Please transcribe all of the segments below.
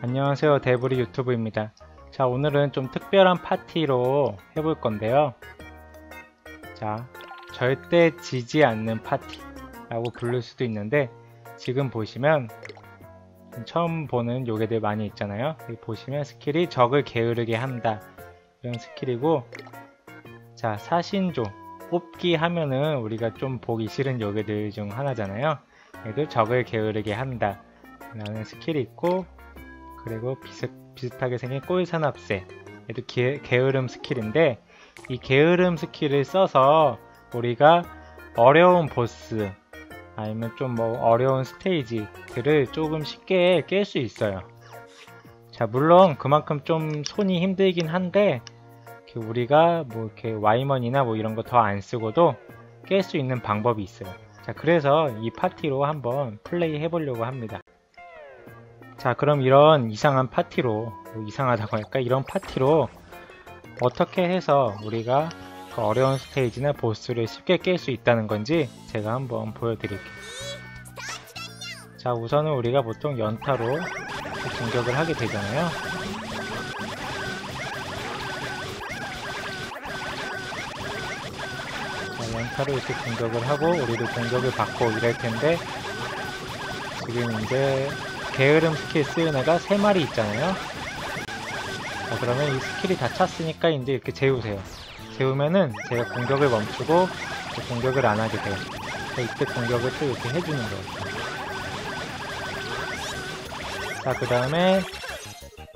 안녕하세요. 데브리 유튜브입니다. 자 오늘은 좀 특별한 파티로 해볼 건데요. 자 절대 지지 않는 파티 라고 부를 수도 있는데 지금 보시면 처음 보는 요괴들 많이 있잖아요. 보시면 스킬이 적을 게으르게 한다. 이런 스킬이고 자 사신조 뽑기 하면은 우리가 좀 보기 싫은 요괴들 중 하나잖아요. 얘도 적을 게으르게 한다. 라는 스킬이 있고 그리고 비슷, 비슷하게 생긴 꼴산합세. 얘도 게, 게으름 스킬인데 이 게으름 스킬을 써서 우리가 어려운 보스 아니면 좀 뭐 어려운 스테이지들을 조금 쉽게 깰 수 있어요. 자 물론 그만큼 좀 손이 힘들긴 한데 우리가 뭐 이렇게 와이먼이나 뭐 이런 거 더 안 쓰고도 깰 수 있는 방법이 있어요. 자 그래서 이 파티로 한번 플레이 해보려고 합니다 자 그럼 이런 이상한 파티로 뭐 이상하다고 할까? 이런 파티로 어떻게 해서 우리가 그 어려운 스테이지나 보스를 쉽게 깰 수 있다는 건지 제가 한번 보여드릴게요. 자 우선은 우리가 보통 연타로 공격을 하게 되잖아요. 자 연타로 이렇게 공격을 하고 우리도 공격을 받고 이럴 텐데 지금 이제 게으름 스킬 쓰는 애가 3마리 있잖아요. 자 그러면 이 스킬이 다 찼으니까 이제 이렇게 재우세요. 재우면은 제가 공격을 멈추고 공격을 안 하게 돼요. 이때 공격을 또 이렇게 해주는 거예요. 자그 다음에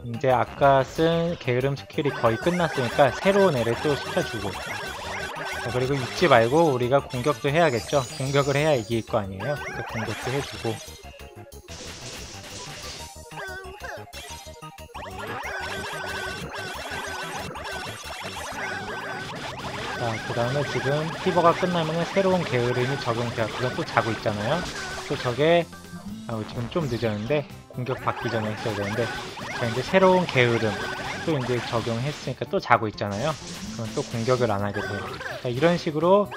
이제 아까 쓴 게으름 스킬이 거의 끝났으니까 새로운 애를 또 시켜주고. 자, 그리고 잊지 말고 우리가 공격도 해야겠죠? 공격을 해야 이길 거 아니에요? 공격도 해주고 자, 그 다음에 지금 피버가 끝나면 새로운 게으름이. 그건 또 자고 있잖아요. 또 저게, 아, 지금 좀 늦었는데, 공격 받기 전에 했어야 되는데, 자, 이제 새로운 게으름, 또 이제 적용했으니까 또 자고 있잖아요. 그럼 또 공격을 안 하게 돼요. 자, 이런 식으로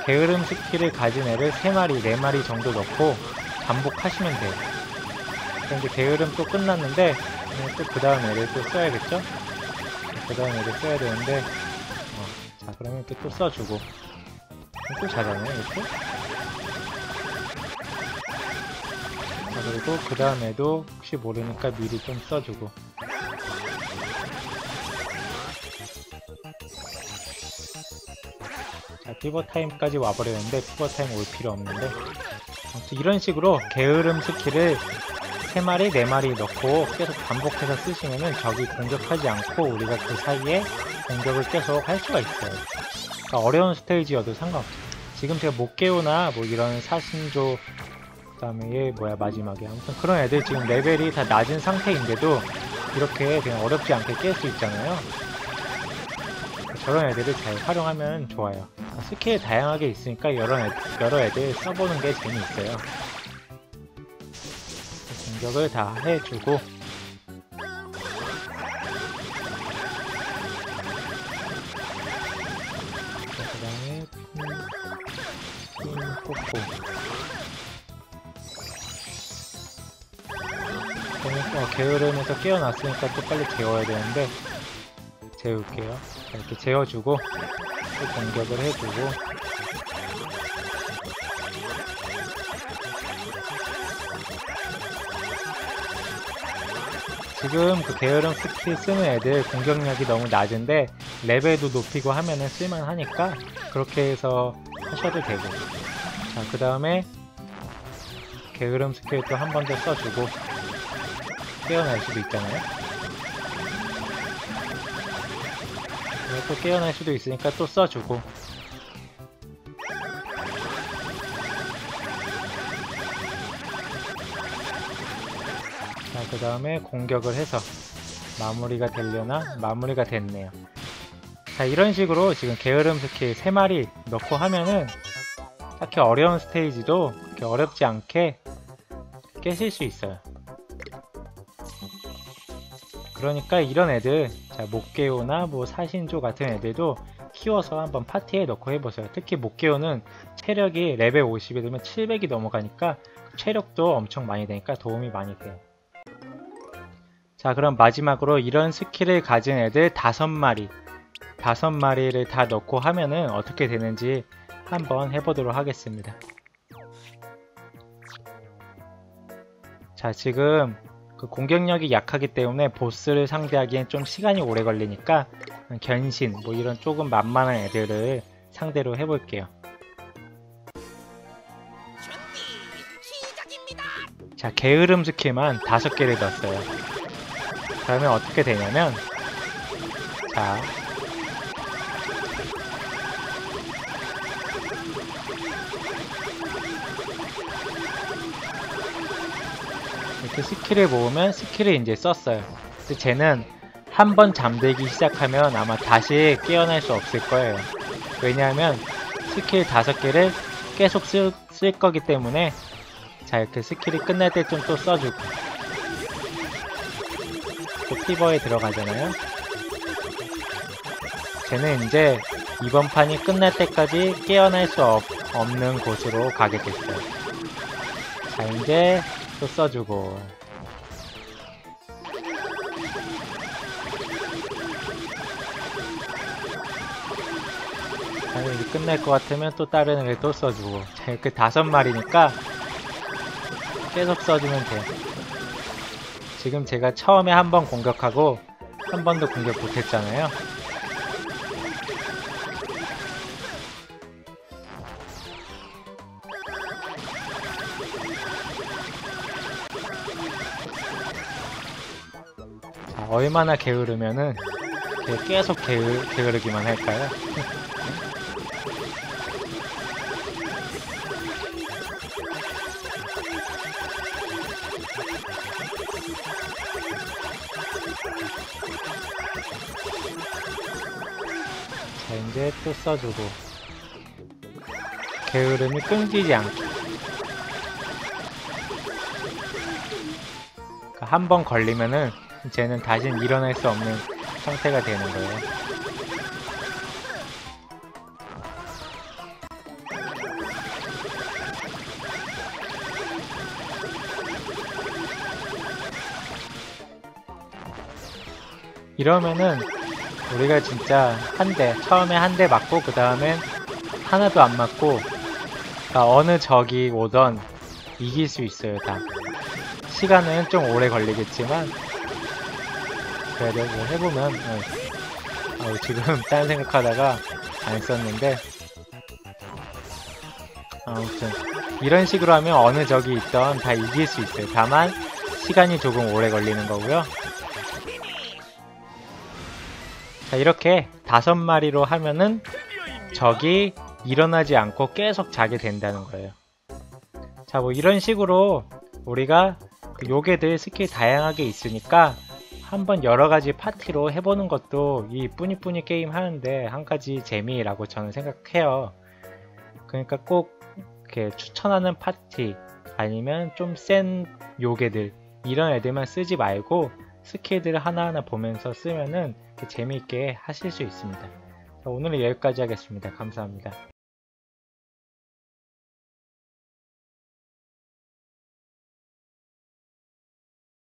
게으름 스킬을 가진 애를 3마리, 4마리 정도 넣고 반복하시면 돼요. 이제 게으름 또 끝났는데, 또 그 다음 애를 또 써야겠죠? 그 다음 애를 써야 되는데, 이렇게 또 써주고. 또 자잖아요 이렇게. 자 그리고 그 다음에도 혹시 모르니까 미리 좀 써주고. 자 피버 타임까지 와버렸는데 피버 타임 올 필요 없는데. 아무튼 이런 식으로 게으름 스킬을 3마리, 4마리 넣고 계속 반복해서 쓰시면은 적이 공격하지 않고 우리가 그 사이에 공격을 계속 할 수가 있어요. 그러니까 어려운 스테이지여도 상관없어요. 지금 제가 목개오나 뭐 이런 사신조 그 다음에 얘 뭐야 마지막에 아무튼 그런 애들 지금 레벨이 다 낮은 상태인데도 이렇게 그냥 어렵지 않게 깰 수 있잖아요. 저런 애들을 잘 활용하면 좋아요. 스킬 다양하게 있으니까 여러, 애, 여러 애들 써보는 게 재미있어요. 공격을 다 해주고. 그 다음에 뽑고. 어, 게으름에서 깨어났으니까 또 빨리 재워야 되는데 재울게요. 이렇게 재워주고 또 공격을 해주고 지금 그 게으름 스킬 쓰는 애들 공격력이 너무 낮은데 레벨도 높이고 하면은 쓸만하니까 그렇게 해서 하셔도 되고. 자 그 다음에 게으름 스킬 또 한 번 더 써주고 깨어날 수도 있잖아요. 또 깨어날 수도 있으니까 또 써주고 그 다음에 공격을 해서 마무리가 되려나? 마무리가 됐네요. 자, 이런 식으로 지금 게으름 스킬 3마리 넣고 하면은 딱히 어려운 스테이지도 그렇게 어렵지 않게 깨실 수 있어요. 그러니까 이런 애들, 자, 목개오나 뭐 사신조 같은 애들도 키워서 한번 파티에 넣고 해보세요. 특히 목개오는 체력이 레벨 50이 되면 700이 넘어가니까 체력도 엄청 많이 되니까 도움이 많이 돼요. 자 그럼 마지막으로 이런 스킬을 가진 애들 다섯 마리 다섯 마리를 다 넣고 하면은 어떻게 되는지 한번 해보도록 하겠습니다. 자 지금 그 공격력이 약하기 때문에 보스를 상대하기엔 좀 시간이 오래 걸리니까 견신 뭐 이런 조금 만만한 애들을 상대로 해볼게요. 자 게으름 스킬만 다섯 개를 넣었어요. 그러면 어떻게 되냐면 자 이렇게 스킬을 모으면 스킬을 이제 썼어요. 근데 쟤는 한 번 잠들기 시작하면 아마 다시 깨어날 수 없을 거예요. 왜냐하면 스킬 다섯 개를 계속 쓸, 쓸 거기 때문에 자 이렇게 스킬이 끝날 때쯤 또 써주고 또 피버에 들어가잖아요. 쟤는 이제 이번 판이 끝날 때까지 깨어날 수 없, 없는 곳으로 가게 됐어요. 자 이제 또 써주고 자 이제 끝날 것 같으면 또 다른 애를 또 써주고 자 이렇게 다섯 마리니까 계속 써주면 돼 지금 제가 처음에 한 번 공격하고 한 번도 공격 못했잖아요 자, 얼마나 게으르면은 계속 게으, 게으르기만 할까요? 자 이제 또 써주고 게으름이 끊기지 않게 그러니까 한 번 걸리면은 쟤는 다시 일어날 수 없는 상태가 되는 거예요. 이러면은 우리가 진짜 한 대, 처음에 한 대 맞고 그 다음엔 하나도 안 맞고 그러니까 어느 적이 오던 이길 수 있어요 다. 시간은 좀 오래 걸리겠지만 그래도 뭐 해보면 어, 어, 지금 딴 생각하다가 안 썼는데 아무튼 이런 식으로 하면 어느 적이 있던 다 이길 수 있어요. 다만 시간이 조금 오래 걸리는 거고요. 자 이렇게 다섯 마리로 하면은 적이 일어나지 않고 계속 자게 된다는 거예요. 자 뭐 이런 식으로 우리가 그 요괴들 스킬 다양하게 있으니까 한번 여러가지 파티로 해보는 것도 이 뿌니뿌니 게임 하는데 한 가지 재미라고 저는 생각해요. 그러니까 꼭 이렇게 추천하는 파티 아니면 좀 센 요괴들 이런 애들만 쓰지 말고 스킬들을 하나하나 보면서 쓰면은 재미있게 하실 수 있습니다. 오늘은 여기까지 하겠습니다. 감사합니다.